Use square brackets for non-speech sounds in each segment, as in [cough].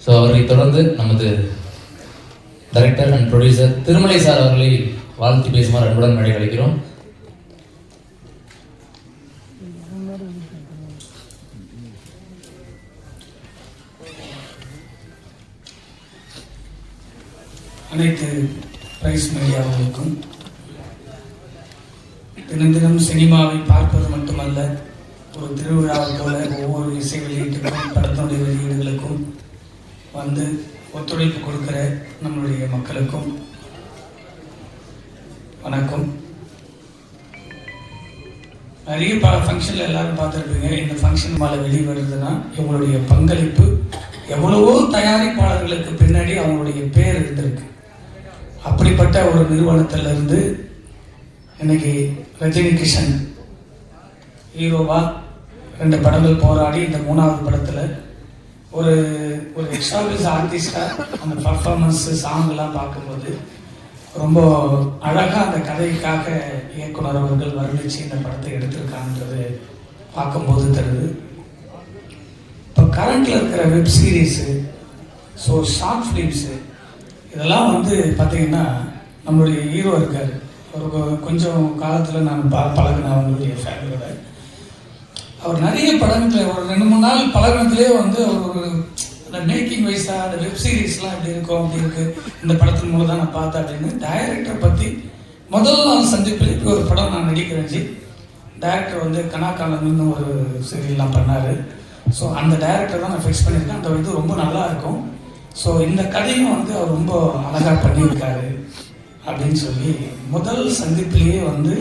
So அவரை தொடர்ந்து நமது director and producer Thirumalai sir அவர்களை வாழ்த்து பேசுமாறு அன்புடன் மேடை அழைக்கிறோம் அனைத்து பிரைஸ் மீடியாவுக்கும் தினம் தினம் சினிமாவை பார்ப்பது மட்டுமல்ல ஒரு திருவிழாவை போல ஒவ்வொரு இசை வெளியீட்டுக்கும் படத்தினுடைய வெளியீடுகளுக்கும் வந்து ஒத்துழைப்பு கொடுக்கிற நம்மளுடைய மக்களுக்கும் வணக்கம். நிறைய பல ஃபங்க்ஷனில் எல்லாரும் பார்த்துருப்பீங்க. இந்த ஃபங்க்ஷன் மேலே வெளியே வருதுன்னா இவங்களுடைய பங்களிப்பு எவ்வளவோ தயாரிப்பாளர்களுக்கு பின்னாடி அவங்களுடைய பேர் இருந்திருக்கு. அப்படிப்பட்ட ஒரு நிறுவனத்திலிருந்து இன்னைக்கு ரஜினி கிஷன் ஹீரோவா ரெண்டு படங்கள் போராடி இந்த மூணாவது படத்தில் ஒரு ஒரு எக்ஸாம்பிள்ஸ் ஆர்டிஸ்டாக அந்த பர்ஃபார்மன்ஸ் சாங்லாம் பார்க்கும்போது ரொம்ப அழகாக அந்த கதைக்காக இயக்குனர் அவர்கள் வருணிச்சு இந்த படத்தை எடுத்திருக்கான்றது பார்க்கும்போது தருது இப்போ கரண்டில் இருக்கிற web series so short films இதெல்லாம் வந்து பார்த்திங்கன்னா நம்மளுடைய ஹீரோ இருக்கார். ஒரு கொஞ்சம் காலத்தில் நான் ப பழகின அவங்களுடைய ஃபேமிலியோட அவர் நிறைய படங்களை ஒரு ரெண்டு மூணு நாள் பழகினதுலேயே வந்து அவர் ஒரு அந்த மேக்கிங் வைஸாக அந்த வெப் சீரிஸ்லாம் எப்படி இருக்கும் அப்படி இருக்கு இந்த படத்தின் மூலம் தான் நான் பார்த்தேன் அப்படின்னு டைரக்டர் பற்றி முதல் நாள் சந்திப்பில் இப்படி ஒரு படம் நான் நடிக்கிறேன் ஜி. டைரக்டர் வந்து கனாக்காலன்னு ஒரு சீரியல்லாம் பண்ணார். ஸோ அந்த டைரக்டர் தான் நான் ஃபிக்ஸ் பண்ணியிருக்கேன். அந்த இது ரொம்ப நல்லா இருக்கும். ஸோ இந்த கதையும் வந்து அவர் ரொம்ப அழகாக பண்ணியிருக்காரு அப்படின்னு சொல்லி முதல் சந்திப்பிலேயே வந்து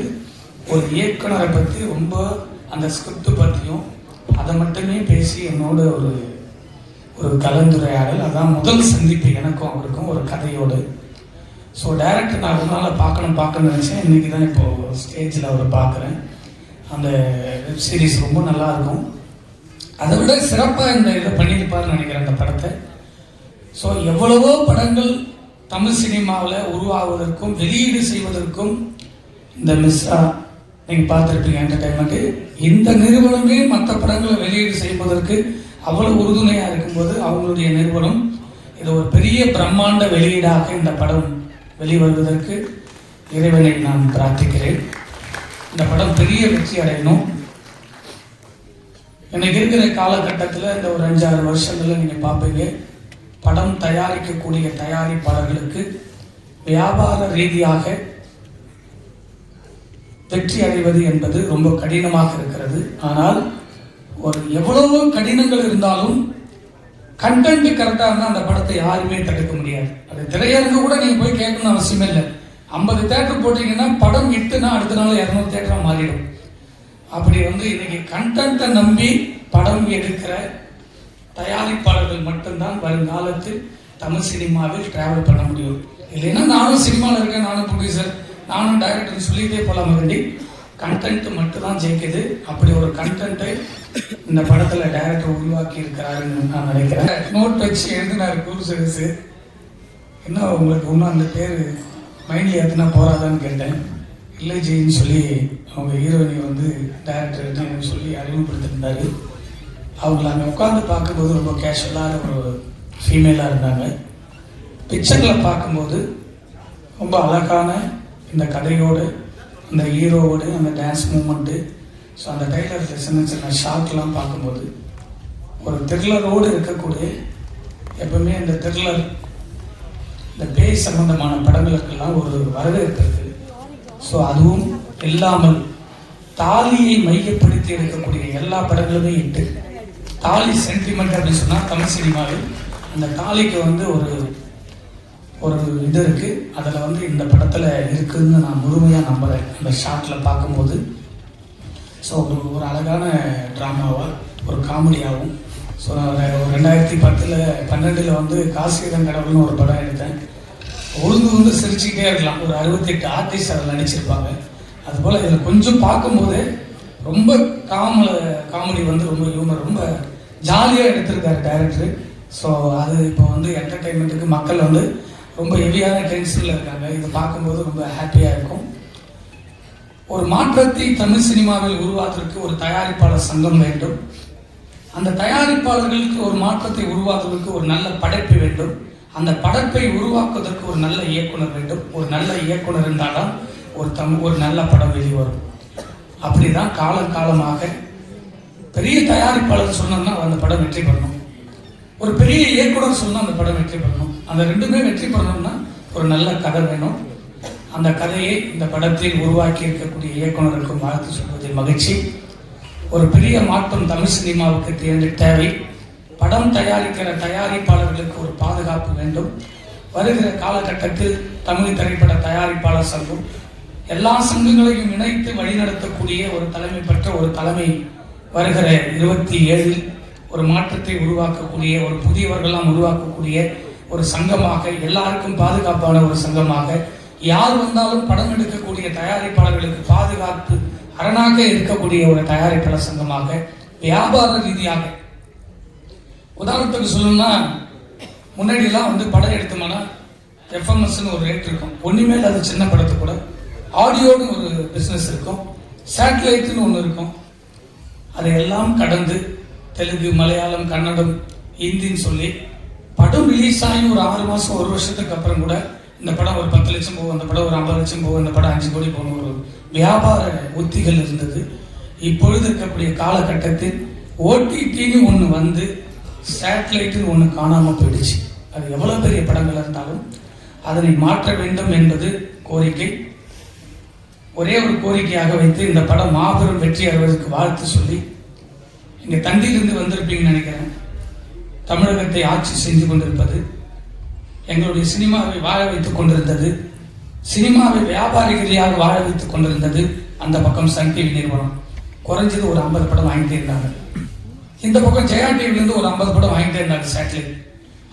ஒரு இயக்குனரை பற்றி ரொம்ப அந்த ஸ்கிரிப்ட் பற்றியும் அதை மட்டுமே பேசி என்னோட ஒரு ஒரு கலந்துரையாடல் அதான் முதல் சந்திப்பு எனக்கும் அவருக்கும் ஒரு கதையோடு. ஸோ டைரக்டர் நான் ரொம்ப நாளாக பார்க்கணும் பார்க்கணும்னு நினச்சேன். இன்றைக்கி தான் இப்போது ஸ்டேஜில் அவரை பார்க்குறேன். அந்த வெப் சீரிஸ் ரொம்ப நல்லாயிருக்கும் அதை விட சிறப்பாக இந்த இதை பண்ணியிருப்பார்னு நினைக்கிறேன் அந்த படத்தை. ஸோ எவ்வளவோ படங்கள் தமிழ் சினிமாவில் உருவாவதற்கும் வெளியீடு செய்வதற்கும் இந்த மிஸ்ரா நீங்கள் பார்த்துருப்பீங்க என்டர்டைன்மெண்ட்டு இந்த நிறுவனமே மற்ற படங்களை வெளியீடு செய்வதற்கு அவ்வளவு உறுதுணையாக இருக்கும்போது அவங்களுடைய நிறுவனம் இது ஒரு பெரிய பிரம்மாண்ட வெளியீடாக இந்த படம் வெளிவருவதற்கு இறைவனை நான் பிரார்த்திக்கிறேன். இந்த படம் பெரிய வெற்றி அடையணும். இன்னைக்கு இருக்கிற காலகட்டத்தில் இந்த ஒரு அஞ்சாறு வருஷங்களில் நீங்கள் பார்ப்பீங்க. படம் தயாரிக்கக்கூடிய தயாரிப்பாளர்களுக்கு வியாபார ரீதியாக வெற்றி அடைவது என்பது ரொம்ப கடினமாக இருக்கிறது. ஆனால் ஒரு எவ்வளவு கடினங்கள் இருந்தாலும் கண்டென்ட் கரெக்டாக இருந்தால் அந்த படத்தை யாருமே தடுக்க முடியாது. அது திரையரங்கு கூட நீங்கள் போய் கேட்கணும்னு அவசியம் இல்லை. ஐம்பது தேட்டர் போட்டிங்கன்னா படம் இட்டுனா அடுத்த நாள் இரநூறு தேட்டராக மாறிடும். அப்படி வந்து இன்னைக்கு கண்டென்ட்டை நம்பி படம் எடுக்கிற தயாரிப்பாளர்கள் மட்டும்தான் வருங்காலத்தில் தமிழ் சினிமாவில் டிராவல் பண்ண முடியும். இல்லைன்னா நானும் சினிமாவில் இருக்கேன் நானும் ப்ரொடியூசர் நானும் டைரக்டர் சொல்லிட்டே போகலாம் வேண்டி கண்டென்ட் மட்டும் தான் ஜெயிக்குது. அப்படி ஒரு கண்டென்ட்டை இந்த படத்தில் டைரக்டர் உருவாக்கி இருக்கிறாருன்னு நான் நினைக்கிறேன். நோட் வச்சு எழுதினார் கூறு சர்வீஸு என்ன உங்களுக்கு இன்னும் அந்த பேர் மைண்டில் ஏற்றினா போகாதான்னு கேட்டேன். இல்லை ஜெயின்னு சொல்லி அவங்க ஹீரோயினி வந்து டைரக்டர் எனக்கு சொல்லி அறிமுகப்படுத்திருந்தாரு அவங்கள அங்கே உட்காந்து பார்க்கும்போது ரொம்ப கேஷுவலான ஒரு ஃபீமேலாக இருந்தாங்க. பிக்சரில் பார்க்கும்போது ரொம்ப அழகான இந்த கதையோடு அந்த ஹீரோவோடு அந்த டான்ஸ் மூமெண்ட்டு ஸோ அந்த டைலர் சின்ன சின்ன ஷார்ட்லாம் பார்க்கும்போது ஒரு த்ரில்லரோடு இருக்கக்கூடிய எப்பவுமே இந்த த்ரில்லர் இந்த பேய் சம்பந்தமான படங்களுக்கெல்லாம் ஒரு வரவேற்பு ஸோ அதுவும் இல்லாமல் தாலியை மையப்படுத்தி இருக்கக்கூடிய எல்லா படங்களுமே இட்டு தாலி சென்டிமெண்ட் அப்படின்னு சொன்னால் தமிழ் சினிமாவில் அந்த தாலிக்கு வந்து ஒரு ஒரு இது இருக்குது அதில் வந்து இந்த படத்தில் இருக்குதுன்னு நான் முழுமையாக நம்புகிறேன் அந்த ஷார்ட்டில் பார்க்கும்போது. ஸோ ஒரு ஒரு அழகான ட்ராமாவாக ஒரு காமெடியாகவும் ஸோ நான் ஒரு ரெண்டாயிரத்தி பத்தில் பன்னெண்டில் வந்து காசிதன் கடவுள்னு ஒரு படம் எடுத்தேன். உழுந்து உழுந்து சிரிச்சுக்கிட்டே இருக்கலாம். ஒரு அறுபத்தெட்டு ஆர்டிஸ்ட் அதில் நடிச்சிருப்பாங்க. அதுபோல் இதில் கொஞ்சம் பார்க்கும்போது ரொம்ப காம காமெடி வந்து ரொம்ப ஹியூமர் ரொம்ப ஜாலியாக எடுத்திருக்காரு டைரக்டர் ஸோ அது இப்போ வந்து என்டர்டெயின்மெண்ட்டுக்கு மக்கள் வந்து ரொம்ப ஹெவியான டென்ஷனில் இருக்காங்க. இதை பார்க்கும்போது ரொம்ப ஹாப்பியாக இருக்கும். ஒரு மாற்றத்தை தமிழ் சினிமாவில் உருவாக்குவதற்கு ஒரு தயாரிப்பாளர் சங்கம் வேண்டும். அந்த தயாரிப்பாளர்களுக்கு ஒரு மாற்றத்தை உருவாக்குவதற்கு ஒரு நல்ல படைப்பு வேண்டும். அந்த படைப்பை உருவாக்குவதற்கு ஒரு நல்ல இயக்குனர் வேண்டும். ஒரு நல்ல இயக்குனர் இருந்தால்தான் ஒரு தம் ஒரு நல்ல படம் வெளிவரும். அப்படிதான் காலம் காலமாக பெரிய தயாரிப்பாளர் சொன்னோம்னா அந்த படம் வெற்றி பெறணும். ஒரு பெரிய இயக்குனர் சொன்னால் அந்த படம் வெற்றி பெறணும். அந்த ரெண்டுமே வெற்றி பெறணும்னா ஒரு நல்ல கதை வேணும். அந்த கதையை இந்த படத்தில் உருவாக்கி இருக்கக்கூடிய இயக்குநர்களுக்கும் வாழ்த்து சொல்வதில் மகிழ்ச்சி. ஒரு பெரிய மாற்றம் தமிழ் சினிமாவுக்கு தேர்ந்து தேவை. படம் தயாரிக்கிற தயாரிப்பாளர்களுக்கு ஒரு பாதுகாப்பு வேண்டும். வருகிற காலகட்டத்தில் தமிழ் திரைப்பட தயாரிப்பாளர் சங்கம் எல்லா சங்கங்களையும் இணைத்து வழிநடத்தக்கூடிய ஒரு தலைமை பெற்ற ஒரு தலைமை வருகிற இருபத்தி ஏழில் ஒரு மாற்றத்தை உருவாக்கக்கூடிய ஒரு புதியவர்கள்லாம் உருவாக்கக்கூடிய ஒரு சங்கமாக எல்லாருக்கும் பாதுகாப்பான ஒரு சங்கமாக யார் வந்தாலும் படம் எடுக்கக்கூடிய தயாரிப்பாளர்களுக்கு பாதுகாப்பு அரணாக இருக்கக்கூடிய ஒரு தயாரிப்பாளர் சங்கமாக வியாபார ரீதியாக. உதாரணத்துக்கு சொல்லணும்னா முன்னாடிலாம் வந்து படம் எடுத்தோம்னா எஃப்எம்எஸ்னு ஒரு ரேட் இருக்கும். ஒன்றுமே அது சின்ன படத்து கூட ஆடியோன்னு ஒரு பிஸ்னஸ் இருக்கும் சேட்டலைட்டுன்னு ஒன்று இருக்கும். அதையெல்லாம் கடந்து தெலுங்கு மலையாளம் கன்னடம் ஹிந்தின்னு சொல்லி படம் ரிலீஸ் ஆகி ஒரு ஆறு மாதம் ஒரு வருஷத்துக்கு அப்புறம் கூட இந்த படம் ஒரு பத்து லட்சம் போகும் அந்த படம் ஒரு ஐம்பது லட்சம் போகும் இந்த படம் அஞ்சு கோடி போகணும் ஒரு வியாபார உத்திகள் இருந்தது. இப்பொழுது இருக்கக்கூடிய காலகட்டத்தில் ஓடிடின்னு ஒன்று வந்து சேட்டலைட்டுன்னு ஒன்று காணாமல் போயிடுச்சு. அது எவ்வளோ பெரிய படங்கள் இருந்தாலும் அதனை மாற்ற வேண்டும் என்பது கோரிக்கை. ஒரே ஒரு கோரிக்கையாக வைத்து இந்த படம் மாபெரும் வெற்றி அடைவதற்கு வாழ்த்து சொல்லி நீங்கள் தந்தியிலிருந்து வந்திருப்பீங்கன்னு நினைக்கிறேன். தமிழகத்தை ஆட்சி செஞ்சு கொண்டிருப்பது எங்களுடைய சினிமாவை வாழ வைத்துக் கொண்டிருந்தது சினிமாவை வியாபார ரீதியாக வாழ வைத்துக் கொண்டிருந்தது அந்த பக்கம் சன் டிவி நிறுவனம். குறைஞ்சது ஒரு ஐம்பது படம் வாங்கிட்டே இருந்தாங்க இந்த பக்கம் ஜெயா டிவிலேருந்து ஒரு ஐம்பது படம் வாங்கிட்டே இருந்தாங்க சேட்டலைட்.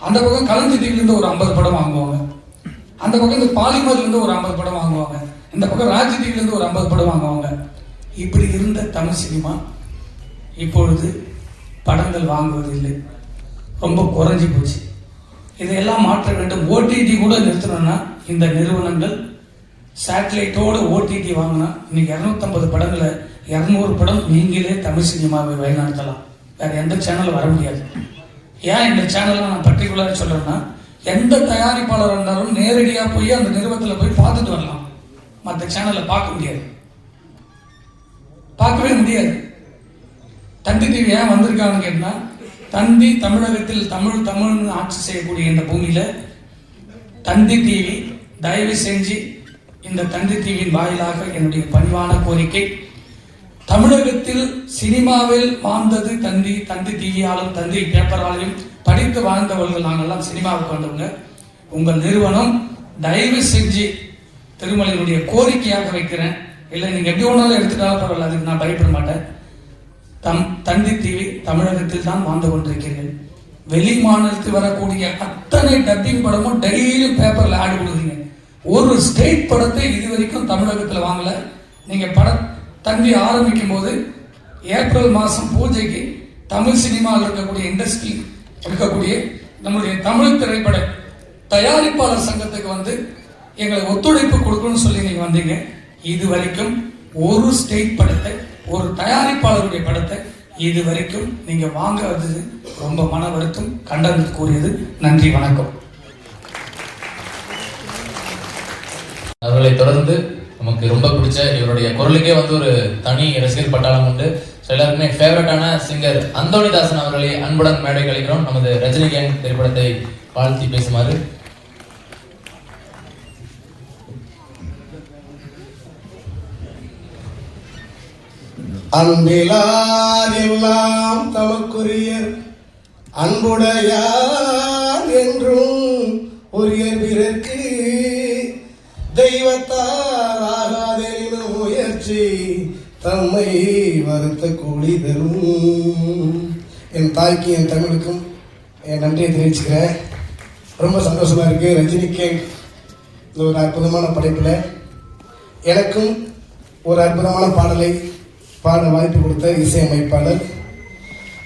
அந்த பக்கம் கலைஞர் டிவிலேருந்து ஒரு ஐம்பது படம் வாங்குவாங்க. அந்த பக்கம் இந்த பாலிமர்லேருந்து ஒரு ஐம்பது படம் வாங்குவாங்க. இந்த பக்கம் ராஜ் டிவிலேருந்து ஒரு ஐம்பது படம் வாங்குவாங்க. இப்படி இருந்த தமிழ் சினிமா இப்பொழுது படங்கள் வாங்குவது இல்லை ரொம்ப குறைஞ்சி போச்சு. இதையெல்லாம் மாற்ற வேண்டும். ஓடிடி கூட நிறுத்தணும்னா இந்த நிறுவனங்கள் சேட்டலைட்டோடு ஓடிடி வாங்கினா இன்னைக்கு இரநூத்தம்பது படங்களை இரநூறு படம் நீங்களே தமிழ் சினிமாவை வழிநடத்தலாம். வேற எந்த சேனலும் வர முடியாது. ஏன் இந்த சேனலை நான் பர்டிகுலராக சொல்கிறேன்னா எந்த தயாரிப்பாளர் இருந்தாலும் நேரடியாக போய் அந்த நிறுவனத்தில் போய் பார்த்துட்டு வரலாம். மற்ற சேனலை பார்க்க முடியாது. பார்க்கவே முடியாது. தந்தி டிவி ஏன் வந்திருக்காங்கன்னு கேட்டால் தந்தி தமிழகத்தில் தமிழ் தமிழ்னு ஆட்சி செய்யக்கூடிய இந்த பூமியில் தந்தி டிவி தயவு செஞ்சு இந்த தந்தி டிவியின் வாயிலாக என்னுடைய பணிவான கோரிக்கை. தமிழகத்தில் சினிமாவில் வாழ்ந்தது தந்தி தந்தி டிவியாலும் தந்தி பேப்பராலையும் படித்து வாழ்ந்தவர்கள் நாங்கள்லாம் சினிமாவுக்கு வந்தவங்க. உங்கள் நிறுவனம் தயவு செஞ்சு திருமலையினுடைய கோரிக்கையாக வைக்கிறேன். இல்லை நீங்கள் எப்படி ஒன்றாலும் எடுத்துட்டாலும் பரவாயில்ல அதுக்கு நான் பயப்பட மாட்டேன். தம் தந்தி டிவி தமிழகத்தில் தான் வாழ்ந்து கொண்டிருக்கிறீர்கள். வெளி மாநிலத்தில் வரக்கூடிய அத்தனை டப்பிங் படமும் டெய்லியும் பேப்பரில் ஆடி கொடுக்குறீங்க. ஒரு ஸ்டேட் படத்தை இது வரைக்கும் தமிழகத்தில் வாங்கல. நீங்கள் பட தந்தி ஆரம்பிக்கும் போது ஏப்ரல் மாதம் பூஜைக்கு தமிழ் சினிமாவில் இருக்கக்கூடிய இண்டஸ்ட்ரி இருக்கக்கூடிய நம்முடைய தமிழ் திரைப்பட தயாரிப்பாளர் சங்கத்துக்கு வந்து எங்களை ஒத்துழைப்பு கொடுக்கணும்னு சொல்லி நீங்கள் வந்தீங்க. இது வரைக்கும் ஒரு ஸ்டேட் படத்தை ஒரு தயாரிப்பாளருடைய படத்தை இது வரைக்கும் நீங்க வாங்கிறது ரொம்ப மன வருத்தம் கூறியது நன்றி வணக்கம். அவர்களை தொடர்ந்து நமக்கு ரொம்ப பிடிச்ச இவருடைய குரலுக்கே வந்து ஒரு தனி ரசிகர் பட்டாளம் உண்டு. ஸோ எல்லாருக்குமே ஃபேவரட்டான சிங்கர் அந்தோணிதாசன் அவர்களை அன்புடன் மேடை கழிக்கிறோம் நமது ரஜினிகாந்த் திரைப்படத்தை வாழ்த்தி பேசுமாறு அன்பிலார் எல்லாம் தமக்குரியர் அன்புடையார் என்றும் உரிய பிறர்க்கு தெய்வத்தார் ஆகாதெனினும் முயற்சி தம்மை வருத்த கூலி தரும். என் தாய்க்கு என் தமிழுக்கும் என் நன்றியை தெரிவிச்சுக்கிறேன். ரொம்ப சந்தோஷமா இருக்கு. ரஜினி இந்த ஒரு அற்புதமான படைப்பில் எனக்கும் ஒரு அற்புதமான பாடலை பாட வாய்ப்பு கொடுத்த இசையமைப்பாளர்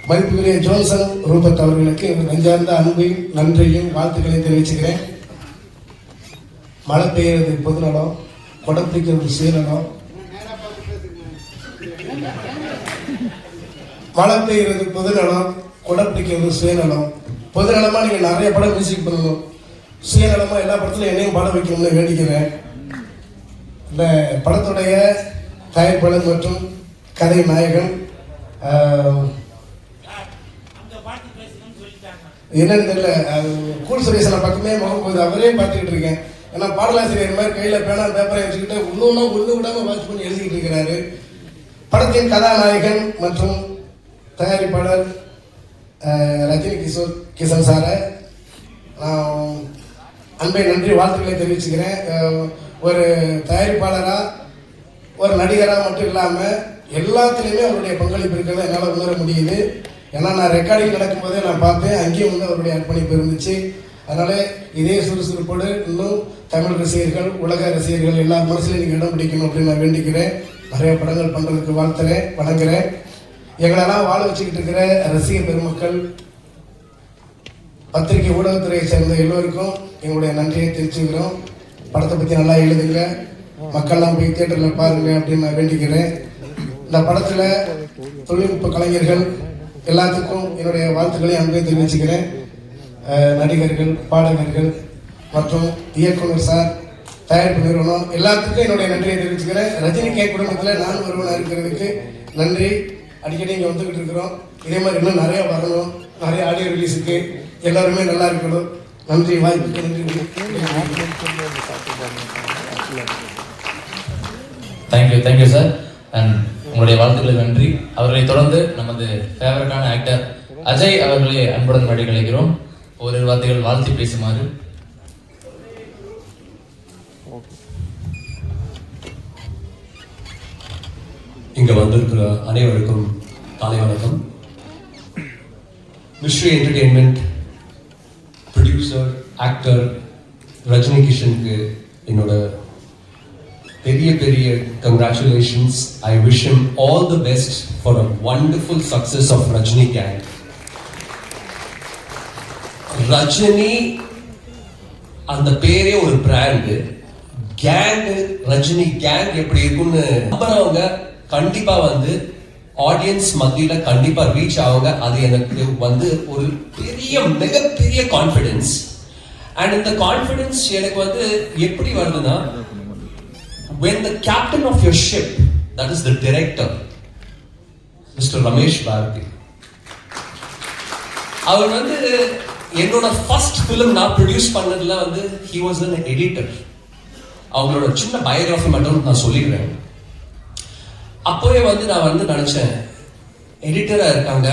மதிப்புக்குரிய ஜோன்சன் ரூபத் அவர்களுக்கு எங்கள் நெஞ்சார்ந்த அன்பையும் நன்றியும் வாழ்த்துக்களையும் தெரிவிச்சுக்கிறேன். மழை பெய்யறது பொதுநலம் குடம் பிடிக்கிறது சுயநலம் மழை பெய்யறது பொதுநலம் கொடை பிடிக்கிறது சுயநலம் பொதுநலமா நீங்க நிறைய படம் மியூசிக் பண்ணணும். சுயநலமா எல்லா படத்துலையும் என்னையும் பாட வைக்கணும்னு வேண்டிக்கிறேன். இந்த படத்துடைய தயாரிப்பாளர் மற்றும் கதை நாயகன் என்னன்னு தெரியல. அது கூல் சுரேசனை பக்கமே முகம் போகுது. அவரே பார்த்துக்கிட்டு இருக்கேன். ஏன்னா பாடலாசிரியர் மாதிரி கையில் பேனா பேப்பரை வச்சுக்கிட்டு இன்னொன்னா ஒன்று விடாம வாட்ச் பண்ணி எழுதிக்கிட்டு இருக்கிறாரு. படத்தின் கதாநாயகன் மற்றும் தயாரிப்பாளர் ரஜினி கிஷோர் கிஷன் சாரை நான் அன்பை நன்றி வாழ்த்துக்களை தெரிவிச்சுக்கிறேன். ஒரு தயாரிப்பாளராக ஒரு நடிகராக மட்டும் இல்லாமல் எல்லாத்துலேயுமே அவருடைய பங்களிப்பு இருக்கிறத என்னால் உணர முடியுது. ஏன்னா நான் ரெக்கார்டிங் நடக்கும்போதே நான் பார்த்தேன் அங்கேயும் வந்து அவருடைய அர்ப்பணிப்பு இருந்துச்சு. அதனால் இதே சுறுசுறுப்போடு இன்னும் தமிழ் ரசிகர்கள் உலக ரசிகர்கள் எல்லா மனசுலையும் நீங்கள் இடம் பிடிக்கணும் அப்படின்னு நான் வேண்டிக்கிறேன். நிறைய படங்கள் பண்ணுறதுக்கு வாழ்த்துறேன் வணங்குறேன். எங்களெல்லாம் வாழ வச்சுக்கிட்டு இருக்கிற ரசிக பெருமக்கள் பத்திரிகை ஊடகத்துறையை சேர்ந்த எல்லோருக்கும் எங்களுடைய நன்றியை தெரிவிச்சுக்கிறோம். படத்தை பற்றி நல்லா எழுதுங்க. மக்கள்லாம் போய் தியேட்டரில் பாருங்க அப்படின்னு நான் வேண்டிக்கிறேன். இந்த படத்தில் தொழில்நுட்ப கலைஞர்கள் எல்லாத்துக்கும் என்னுடைய வாழ்த்துக்களை அங்கே தெரிவிச்சுக்கிறேன். நடிகர்கள் பாடகர்கள் மற்றும் இயக்குனர் சார் தயாரிப்பு நிறுவனம் எல்லாத்துக்கும் என்னுடைய நன்றியை தெரிவிச்சுக்கிறேன். ரஜினி கே குடும்பத்தில் நான் ஒருவனாக இருக்கிறதுக்கு நன்றி. அடிக்கடி இங்கே வந்துக்கிட்டு இருக்கிறோம். இதே மாதிரி இன்னும் நிறைய வரணும். நிறைய ஆடியோ ரிலீஸுக்கு எல்லாருமே நல்லா இருக்கணும். நன்றி வாய்ப்புக்கு நன்றி. தேங்க்யூ தேங்க்யூ சார் அண்ட் உங்களுடைய வாழ்த்துக்களுக்கு நன்றி. அவர்களை தொடர்ந்து நமது ஃபேவரட்டான ஆக்டர் அஜய் அவர்களை அன்புடன் மேடை கழிக்கிறோம் ஒரு வார்த்தைகள் வாழ்த்து பேசுமாறு. இங்கே வந்திருக்கிற அனைவருக்கும் காலை வணக்கம். Mystery entertainment producer actor Rajini கிஷனுக்கு என்னோட பெரிய பெரிய congratulations I wish him all the best for a wonderful success of Rajini gang Rajini அந்த பேரே ஒரு பிராண்டு கேங் ரஜினி கேங் எப்படி இருக்குன்னு நம்புறவங்க கண்டிப்பா வந்து ஆடியன்ஸ் மத்தியில கண்டிப்பா ரீச் ஆகுங்க. அது எனக்கு வந்து ஒரு பெரிய மிகப்பெரிய கான்ஃபிடென்ஸ் அண்ட் இந்த கான்ஃபிடென்ஸ் எனக்கு வந்து எப்படி வருதுன்னா when the captain of your ship that is the director mr ramesh bharati அவர் வந்து என்னோட ஃபர்ஸ்ட் ஃபிலிம் நான் ப்ரொடியூஸ் பண்ணதுல வந்து ஹி வாஸ் அன் எடிட்டர் அவங்களோட சின்ன பயோகிராஃபி மட்டும் நான் சொல்லிடுறேன். அப்போவே வந்து நான் வந்து நினச்சேன் எடிட்டராக இருக்காங்க.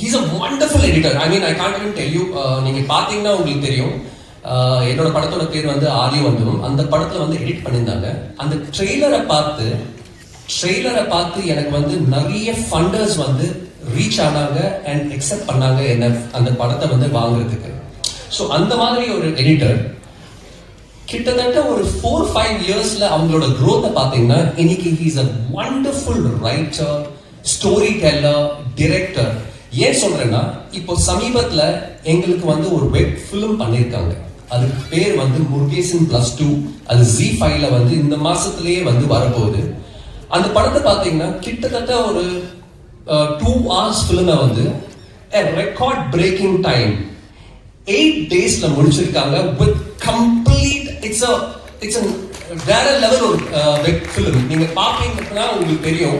He's a wonderful editor I mean I can't tell you நீங்கள் பார்த்தீங்கன்னா உங்களுக்கு தெரியும். என்னோட படத்தோட பேர் வந்து ஆதி வந்துடும் அந்த படத்தில் வந்து எடிட் பண்ணியிருந்தாங்க. அந்த ட்ரெய்லரை பார்த்து ட்ரெய்லரை பார்த்து எனக்கு வந்து நிறைய ஃபண்டர்ஸ் வந்து ரீச் ஆனாங்க அண்ட் எக்ஸப்ட் பண்ணாங்க என்ன அந்த படத்தை வந்து வாங்குறதுக்கு. ஸோ அந்த மாதிரி ஒரு எடிட்டர் கிட்டத்தட்ட ஒரு ஃபோர் ஃபைவ் இயர்ஸ்ல அவங்களோட க்ரோத்தை பார்த்தீங்கன்னா இன்னைக்கு he's a wonderful writer story teller director ஏன் சொல்றேன்னா இப்போ சமீபத்தில் எங்களுக்கு வந்து ஒரு வெப் ஃபிலிம் பண்ணியிருக்காங்க. அதுக்கு பேர் வந்து முருகேசன் பிளஸ் டூ அது ஜி ஃபைவ்ல வந்து இந்த மாசத்திலேயே வந்து வரப்போகுது. அந்த படத்தை பார்த்தீங்கன்னா கிட்டத்தட்ட ஒரு டூ ஹவர்ஸ் ஃபிலிமை வந்து ரெக்கார்ட் பிரேக்கிங் டைம் எயிட் டேஸ்ல முடிச்சிருக்காங்க with complete it's a it's வேற லெவல் ஒரு வெப் ஃபிலிம் நீங்க பாப்பீங்கன்னா உங்களுக்கு தெரியும்.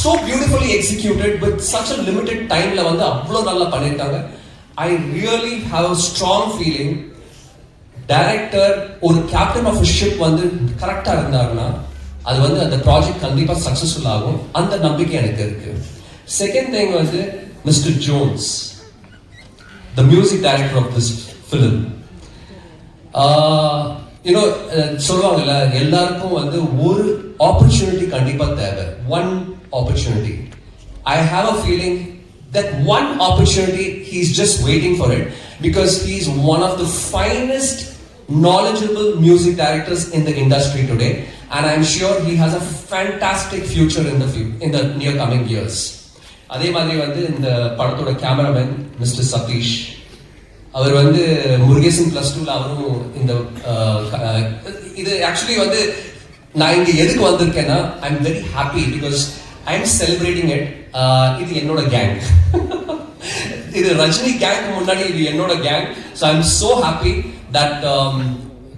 So beautifully executed with such a limited டைம்ல வந்து அவ்வளோ நல்லா பண்ணியிருக்காங்க. I really have a strong feeling director ஒரு கேப்டன் ஆஃப் ஷிப் வந்து கரெக்டாக இருந்தாருன்னா அது வந்து அந்த ப்ராஜெக்ட் கண்டிப்பாக சக்ஸஸ்ஃபுல் ஆகும். அந்த நம்பிக்கை எனக்கு இருக்கு. செகண்ட் திங் வந்து mister Jones the music director of this film you know சொல்லுவாங்கல்ல எல்லாருக்கும் வந்து ஒரு ஆப்பர்ச்சுனிட்டி கண்டிப்பாக தேவை. One opportunity I have a feeling that one opportunity he's just waiting for it. Because he's one of the finest knowledgeable music directors in the industry today and i'm sure he has a fantastic future in the few, in the near coming years. அதே மாதிரி வந்து இந்த படத்தோட cameraman mister Satish அவர் வந்து Murugesan plus டூல அவரும் இந்த இது ஆக்சுவலி வந்து நான் இங்க எதுக்கு வந்திருக்கேன்னா I am very happy because I am celebrating it இது என்னோட கேங் [laughs] இது ரஜினி கேங்க் முன்னாடி இது என்னோட gang so I am so happy that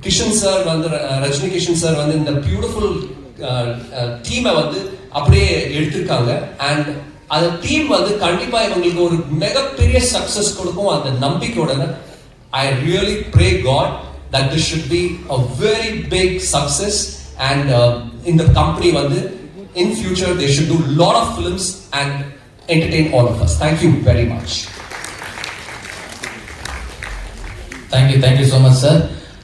Kishan sir வந்து ர- ரஜினி கிஷன் சார் வந்து இந்த பியூட்டிஃபுல் தீமை uh, uh, வந்து அப்படியே எடுத்திருக்காங்க. அண்ட் அந்த தீம் வந்து கண்டிப்பா இவங்களுக்கு ஒரு மிகப்பெரிய சக்சஸ் கொடுக்கும் அந்த நம்பிக்கையோட I really pray God that this should be a very big success and இந்த கம்பெனி வந்து in future they should do lot of films and entertain all of us. Thank you very much. Thank you thank you so much sir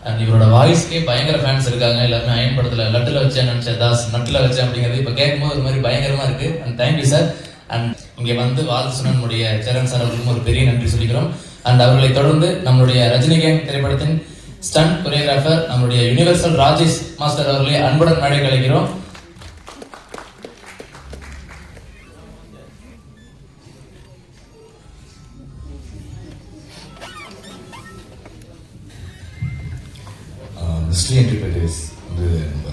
and இவரோட வாய்ஸ்க்கே பயங்கர fans இருக்காங்க. எல்லாருமே iron படத்தில் லட்டில் வச்சேன் நினச்சேன். தாஸ் லட்டில் வச்சேன் அப்படிங்கிறது இப்போ கேட்கும்போது ஒரு மாதிரி பயங்கரமாக இருக்குது அண்ட் தேங்க்யூ சார் அண்ட் இங்கே வந்து வாலசுனனுடைய சரண் சார் அவர்களுக்கும் ஒரு பெரிய நன்றி சொல்லிக்கிறோம். அண்ட் அவர்களை தொடர்ந்து நம்மளுடைய ரஜினிகாந்த் திரைப்படத்தின் ஸ்டன்ட் கொரியோகிராஃபர் நம்மளுடைய யுனிவர்சல் ராஜேஷ் மாஸ்டர் அவர்களை அன்புடன் மேடை கழிக்கிறோம் மிஸ்ட்ரி என்டர்பிரைஸ் வந்து நம்ம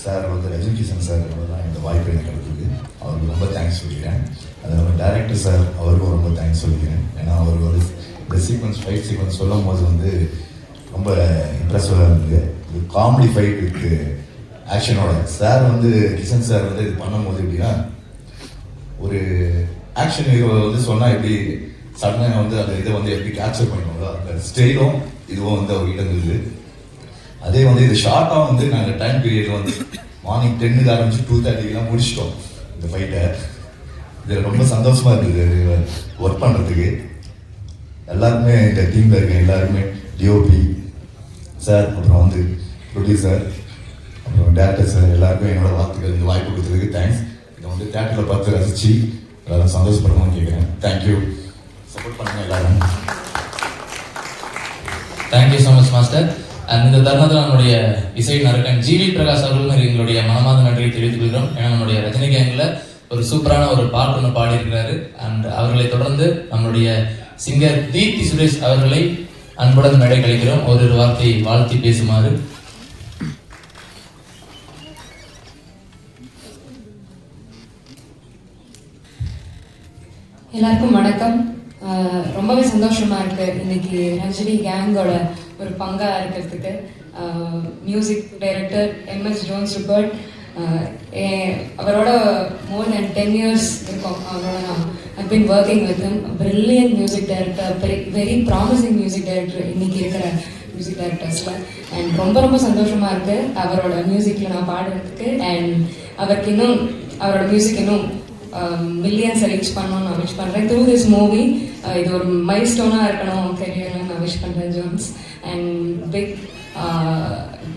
சார் வந்து எஜுகேஷன் சார் தான் இந்த வாய்ப்பு எனக்கு கிடைத்தது. அவருக்கு ரொம்ப தேங்க்ஸ் சொல்லிக்கிறேன். அது நம்ம டேரக்டர் சார் அவருக்கும் ரொம்ப தேங்க்ஸ் சொல்லிக்கிறேன். ஏன்னா அவர் ஒரு இந்த சீக்வன்ஸ் ஃபைட் சீக்வன்ஸ் சொல்லும் போது வந்து ரொம்ப இம்ப்ரெசிவாக இருந்தது. இது காமெடி ஃபைட் வித் ஆக்ஷனோட சார் வந்து கிஷன் சார் வந்து இது பண்ணும்போது எப்படின்னா ஒரு ஆக்ஷன் ஹீரோ வந்து சொன்னால் எப்படி சடனாக வந்து அந்த இதை வந்து எப்படி கேப்சர் பண்ணுவாங்களோ அந்த ஸ்டைலும் இதுவும் வந்து அவர்கிட்ட இருந்தது அதே வந்து இது ஷார்ட்டாக வந்து நாங்கள் டைம் பீரியட் வந்து மார்னிங் டென்னுக்கு ஆரம்பிச்சு டூ தேர்ட்டிக்கெலாம் முடிச்சிட்டோம். இந்த ஃபைட்டை இதில் ரொம்ப சந்தோஷமாக இருக்குது ஒர்க் பண்ணுறதுக்கு எல்லாருமே இந்த டீமில் இருக்க எல்லாருமே டிஓபி சார் அப்புறம் வந்து ப்ரொடியூசர் அப்புறம் டேரக்டர் சார் எல்லாருக்கும் என்னோட வார்த்தைகள் இந்த வாய்ப்பு கொடுத்ததுக்கு தேங்க்ஸ் இதை வந்து தேட்டரில் பார்த்து ரசித்து எல்லாரும் சந்தோஷப்படணும்னு கேட்குறேன் தேங்க்யூ சப்போர்ட் பண்ணுங்கள் எல்லாரும். Thank you so much master and இந்த தருணத்தில் நம்மளுடைய இசை நறுக்கன் ஜிவி பிரகாஷ் அவர்களும் எங்களுடைய மனமார்ந்த நன்றியை தெரிவித்துக் கொள்கிறோம். ஏன்னா நம்மளுடைய ரஜினி கேங்கில் ஒரு சூப்பரான ஒரு பாட்டு ஒன்று பாடியிருக்கிறாரு. அண்ட் அவர்களை தொடர்ந்து நம்மளுடைய சிங்கர் தீப்தி சுரேஷ் அவர்களை அன்புடன் மேடை கழிக்கிறோம் ஒரு வார்த்தை வாழ்த்தி பேசுமாறு. எல்லாருக்கும் வணக்கம். ரொம்பவே சந்தோஷமா இருக்கு. இன்னைக்கு ரஜினி கேங்கோட ஒரு பங்கா இருக்கிறதுக்கு. Music director M S Jones Rupert அவரோட மோர் தென் டென் இயர்ஸ் இருக்கும். அவரோட நான் I been working with brilliant music director very promising music director இன்னைக்கு இருக்கிற மியூசிக் டைரக்டர்ஸ்ல அண்ட் ரொம்ப ரொம்ப சந்தோஷமா இருக்கு. அவரோட மியூசிக்ல நான் பாடுறதுக்கு. அண்ட் அவருக்கு இன்னும் அவரோட மியூசிக் இன்னும் மில்லியன்ஸை ரீச் பண்ணணும்னு நான் விஷ் பண்ணுறேன் த்ரூ திஸ் மூவி இது ஒரு மைல் ஸ்டோனாக இருக்கணும் கெரியரில் நான் விஷ் பண்ணுறேன் Jones and big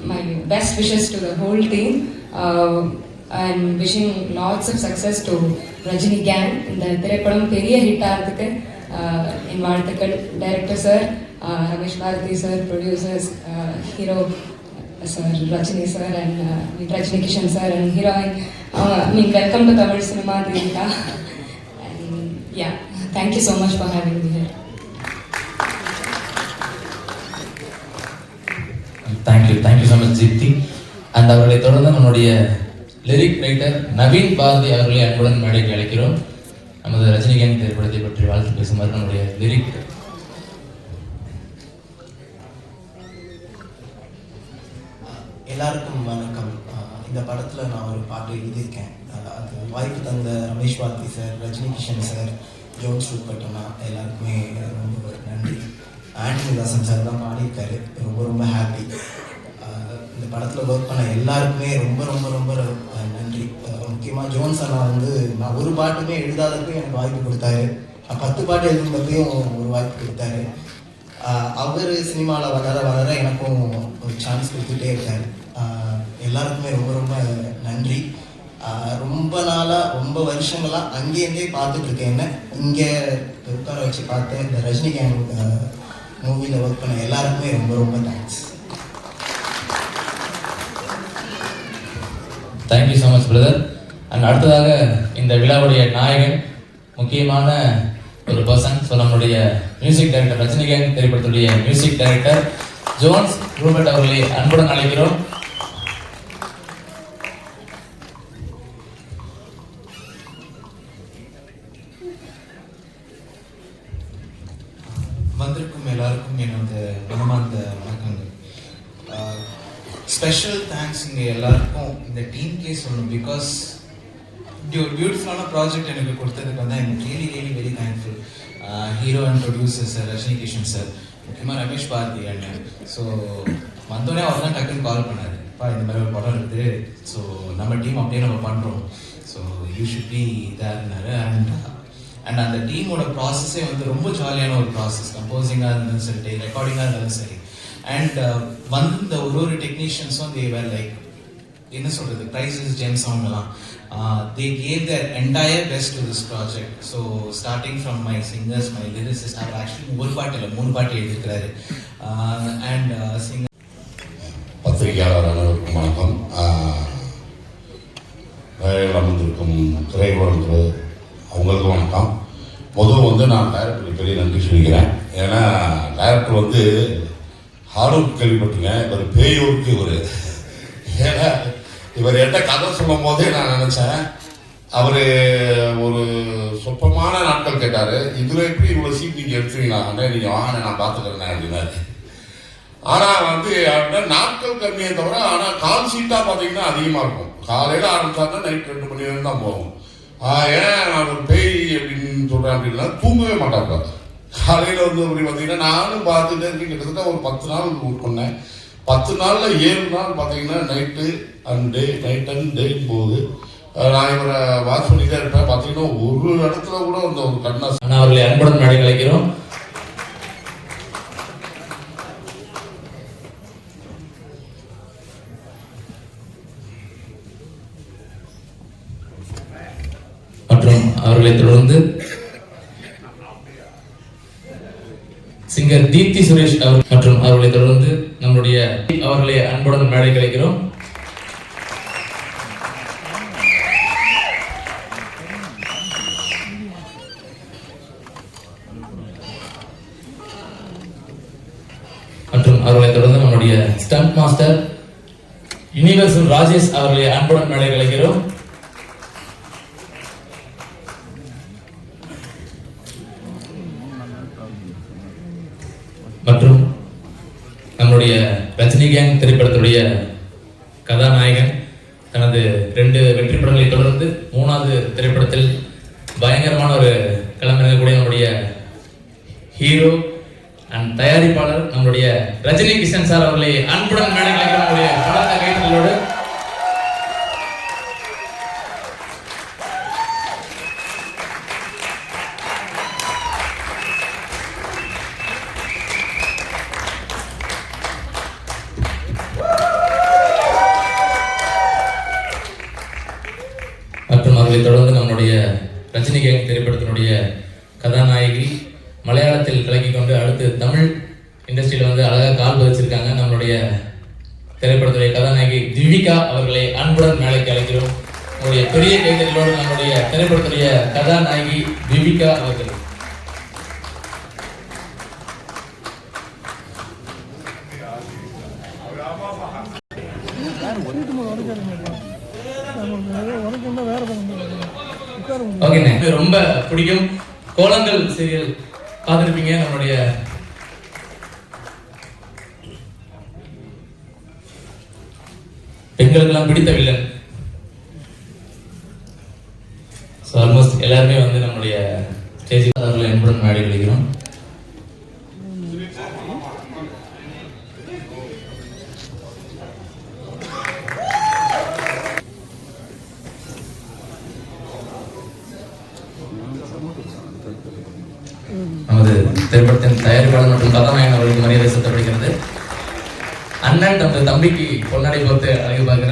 my best wishes to the whole team and wishing lots of success to Rajini gang இந்த திரைப்படம் பெரிய ஹிட் ஆகிறதுக்கு uh, என் வாழ்த்துக்கள். Director sir Ramesh Bharathi sir producers hero sir Rajini sir and uh, Rajini Kishan sir and heroine I mean welcome to Tamil cinema Deepika and yeah thank you so much for having me here thank you thank you so much ஜிப்தி and அவர்களை தொடர்ந்து நம்மளுடைய lyric writer Naveen Bharathi அவர்களை அன்புடன் மேடைக்கு அழைக்கிறோம். நமது ரஜினிகாந்த் திரைப்படத்தை பற்றி வாழ்த்து பேசுமாறு நம்முடைய லிரிக் எல்லாருக்கும் வணக்கம். இந்த படத்தில் நான் ஒரு பாட்டு எழுதியிருக்கேன். அது வாய்ப்பு தந்த Ramesh Bharathi sir Rajini Kishan sir John சூப்பட்டனா எல்லாருக்குமே ரொம்ப ஒரு நன்றி. ஆண்டனி தாசன் சார் தான் பாடியிருக்காரு. ரொம்ப ரொம்ப ஹாப்பி இந்த படத்தில் ஒர்க் பண்ண எல்லாருக்குமே ரொம்ப ரொம்ப ரொம்ப நன்றி. முக்கியமாக ஜோன்ஸ் அண்ணா வந்து நான் ஒரு பாட்டுமே எழுதாதப்போ எனக்கு வாய்ப்பு கொடுத்தாரு. நான் பத்து பாட்டு எழுதுனப்பையும் ஒரு வாய்ப்பு கொடுத்தாரு. அவர் சினிமாவில் வளர வளர எனக்கும் ஒரு சான்ஸ் கொடுத்துட்டே இருக்கார். எல்லாருக்குமே ரொம்ப ரொம்ப நன்றி. ரொம்ப நாளாக ரொம்ப வருஷங்களாக அங்கேருந்தே பார்த்துட்டு இருக்கேன் என்ன. இங்கே உட்கார வச்சு பார்த்தேன் இந்த ரஜினிகாந்த் மூவியில் ஒர்க் பண்ண எல்லாருக்குமே ரொம்ப ரொம்ப thanks thank you so much brother and அடுத்ததாக இந்த விழாவுடைய நாயகன் முக்கியமான ஒரு பர்சன் ஸோ நம்மளுடைய மியூசிக் டைரக்டர் ரஜினிகாந்த் திரைப்படத்துடைய மியூசிக் டைரக்டர் ஜோன்ஸ் ரூபர்ட் அவர்களை அன்புடன் அழைக்கிறோம். வந்திருக்கும் எல்லாருக்கும் என்னோட மனமார்ந்த வணக்கங்கள். ஸ்பெஷல் தேங்க்ஸ் இங்கே எல்லாருக்கும் இந்த டீம் டீம்கே சொல்லணும் பிகாஸ் பியூட்டிஃபுல்லான ப்ராஜெக்ட் எனக்கு கொடுத்ததுக்கு வந்து எனக்கு I'm really really very thankful hero and producer sir Rajini Kishan sir முக்கியமாக ரமேஷ் பாரதி அண்ணன் ஸோ வந்தோடனே அவர் தான் டக்குன்னு கால் பண்ணார். அப்பா இந்த மாதிரி ஒரு படம் இருக்குது ஸோ நம்ம டீம் அப்படியே நம்ம பண்ணுறோம் ஸோ யூ ஷுட் பி தேர்னாரு அண்ட் அண்ட் அந்த டீமோட ப்ராசஸே வந்து ரொம்ப ஜாலியான ஒரு ப்ராசஸ் கம்போசிங்காக இருந்தாலும் சரி ரெக்கார்டிங்காக இருந்தாலும் சரி. அண்ட் uh, வந்த ஒரு ஒரு டெக்னீஷியன்ஸும் தே வேர் லைக் என்ன சொல்கிறது ப்ரைஸஸ் ஜெம்ஸ் அவங்கலாம் they gave the entire best to this project so starting from my singers my lyricist அவர் ஆக்சுவலி ஒரு பாட்டு இல்லை மூணு பாட்டு எழுதியிருக்கிறாரு. அண்ட் சிங்கர் பத்திரிகையாளர் அனைவருக்கும் வணக்கம். Uh, ஆஹ், வேலையில் அமர்ந்திருக்கும் திரையுடன்கள் அவங்களுக்கும் வணக்கம். முதல் வந்து நான் டைரக்டருக்கு பெரிய நன்றி சொல்லிக்கிறேன். ஏன்னா டைரக்டர் வந்து ஹாரூக் கேள்விப்பட்டீங்க இவர் பேயூருக்கு இவர். ஏன்னா இவர் என்கிட்ட கதை சொல்லும் போதே நான் நினச்சேன் அவர் ஒரு சொற்பமான நாட்கள் கேட்டார் இதில் எப்படி இவ்வளோ சீட் நீங்கள் எடுத்துவீங்களா அண்ணே நீங்கள் வாங்க நான் பார்த்துக்கிறேன் அப்படின்னாரு. ஆனா வந்து அப்படின்னா நாட்கள் கம்மியே தவிர ஆனா கால் சீட்டா பாத்தீங்கன்னா அதிகமா இருக்கும். காலையில தான் நைட் ரெண்டு மணி வரைக்கும் தான் போகும். ஏன் நான் ஒரு பேய் அப்படின்னு சொல்றேன் அப்படின்னா தூங்கவே மாட்டாங்க காலையில வந்து அப்படி பாத்தீங்கன்னா நானும் பார்த்துட்டு இருக்கேன். கிட்டத்தட்ட ஒரு பத்து நாள் ஒர்க் பண்ணேன். பத்து நாளில் ஏழு நாள் பார்த்தீங்கன்னா night and day night and day போது நான் இவரை வாட்ச் பண்ணிட்டே இருப்பேன். பார்த்தீங்கன்னா ஒரு இடத்துல கூட அந்த ஒரு கண்ணா நான் அவர்களை அன்புடன் மேடை அழைக்கிறோம். மற்றும் அவர்களை தொடர்ந்து சிங்கர் தீப்தி சுரேஷ் அவர் மற்றும் அவர்களை தொடர்ந்து நம்முடைய அவர்களை அன்புடன் மேடை கிடைக்கிறோம் மற்றும் அவர்களை தொடர்ந்து நம்முடைய ஸ்டம்ப் மாஸ்டர் யூனிவர்சல் ராஜேஷ் அவர்களை அன்புடன் மேடை கிடைக்கிறோம் மற்றும் நம்முடைய ரஜினி கேங் திரைப்படத்துடைய கதாநாயகன் தனது ரெண்டு வெற்றி படங்களை தொடர்ந்து மூணாவது திரைப்படத்தில் பயங்கரமான ஒரு களமிறங்கக்கூடிய நம்முடைய ஹீரோ அண்ட் தயாரிப்பாளர் நம்முடைய ரஜினி கிஷன் சார் அவர்களை அன்புடன் மேடை நம்முடைய பலத்த கைத்தலோடு தொடர்ந்து நம்முடைய ரஜினி கேங் திரைப்படத்தினுடைய கதாநாயகி. மலையாளத்தில் கலக்கி கொண்டு அடுத்து தமிழ் இண்டஸ்ட்ரியில வந்து அழகாக கால் பதிச்சிருக்காங்க. நம்மளுடைய திரைப்படத்துடைய கதாநாயகி திவிகா அவர்களை அன்புடன் மேலைக்கு அழைக்கிறோம். நம்முடைய பெரிய கைதர்களோடு நம்முடைய திரைப்படத்துடைய கதாநாயகி திவிகா அவர்கள் ஓகேண்ணே எனக்கு ரொம்ப பிடிக்கும். கோலங்கள் சீரியல் பார்த்துருப்பீங்க நம்மளுடைய பெண்களுக்கெல்லாம் பிடித்த வில்லன் ஸோ ஆல்மோஸ்ட் எல்லாருமே வந்து நம்மளுடைய ஸ்டேஜ் அவர்களை என்புடன் மேடை கழிக்கிறோம் தம்பிக்கு பொன்னாடி பொறுத்து அழகு பார்க்கிறார்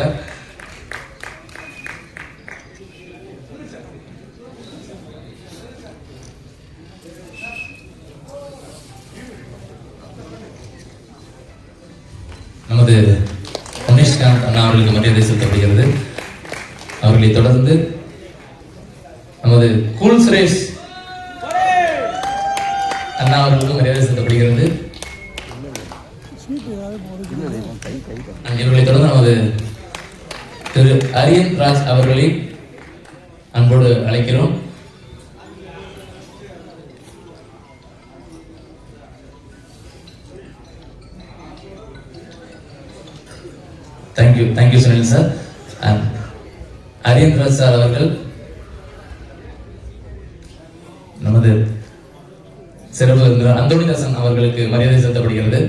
திரு அரியன் ராஜ் அவர்களை அன்போடு அழைக்கிறோம். Thank you thank you Sunil sir Ariyan Raj sir அவர்கள் நமது சிறப்பு அந்தோணிதாசன் அவர்களுக்கு மரியாதை செலுத்தப்படுகிறது.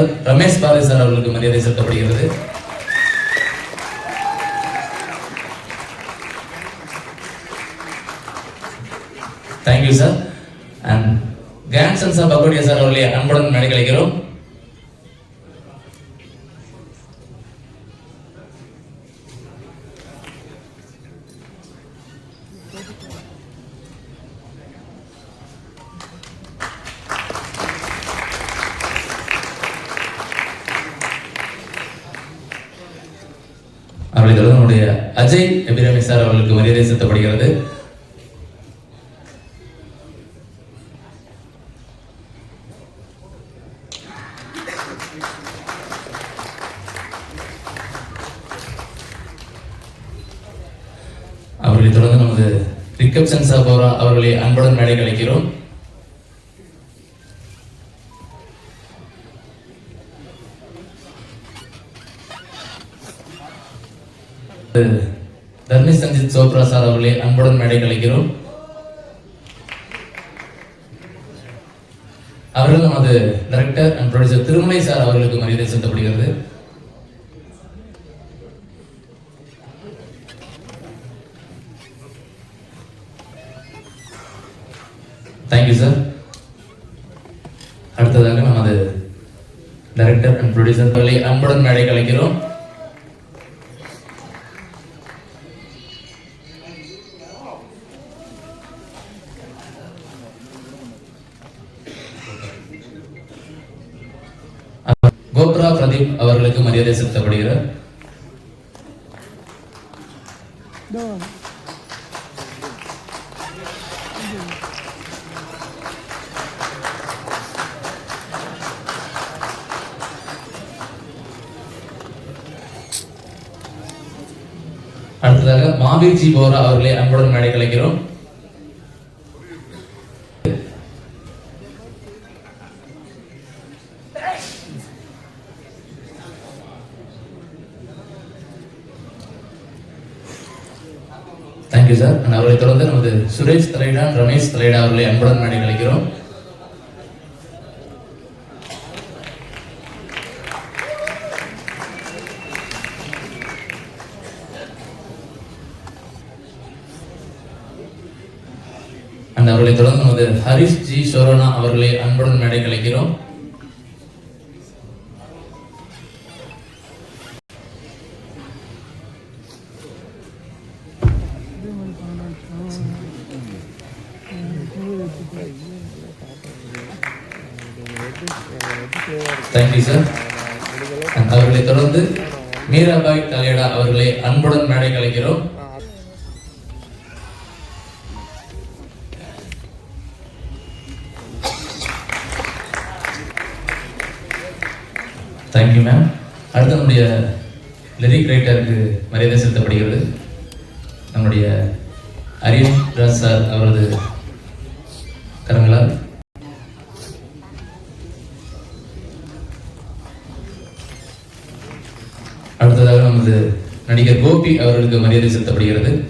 நமது ரமேஷ் பாரதி சார் அவர்களுக்கு மரியாதை செலுத்தப்படுகிறது. Thank you sir and grandson sir Bagodia sir அவர்களை அன்புடன் நினைக்கிறோம் தர்மி சஞ்சித் சோப்ரா சார் அவர்களை அன்புடன் மேடை கழிக்கிறோம் அவர்கள் நமது director and producer Thirumalai sir அவர்களுக்கு மரியாதை செலுத்தப்படுகிறது. தேங்க்யூ சார் அடுத்ததாக நமது டைரக்டர் அண்ட் ப்ரொடியூசர் அவர்களை அன்புடன் மேடை கலைக்கிறோம். கோப்ரா அவர்களுக்கு மரியாதை செலுத்தப்படுகிறார் அடுத்ததாக மாவீர் ஜி போரா அவர்களை அன்புடன் மேடை கலைக்கிறோம் தேங்க்யூ சார் அண்ட் அவர்களை தொடர்ந்து நமது சுரேஷ் தலைடா ரமேஷ் தலைடா அவர்களை அன்புடன் மேடை கழிக்கிறோம் அவர்களை தொடர்ந்து நமது ஹரிஷ் ஜி சோரோனா அவர்களை அன்புடன் மேடை கழிக்கிறோம் தேங்க்யூ சார் அவர்களை தொடர்ந்து மீராபாய் தலையடா அவர்களை அன்புடன் மேடை கலைக்கிறோம். தேங்க்யூ மேம் அடுத்து நம்முடைய லிரிக் ரைட்டருக்கு மரியாதை செலுத்தப்படுகிறது. நம்முடைய அரியன் ராஜ் சார் அவரது கரங்களால் அடுத்ததாக நமது நடிகர் கோபி அவர்களுக்கு மரியாதை செலுத்தப்படுகிறது.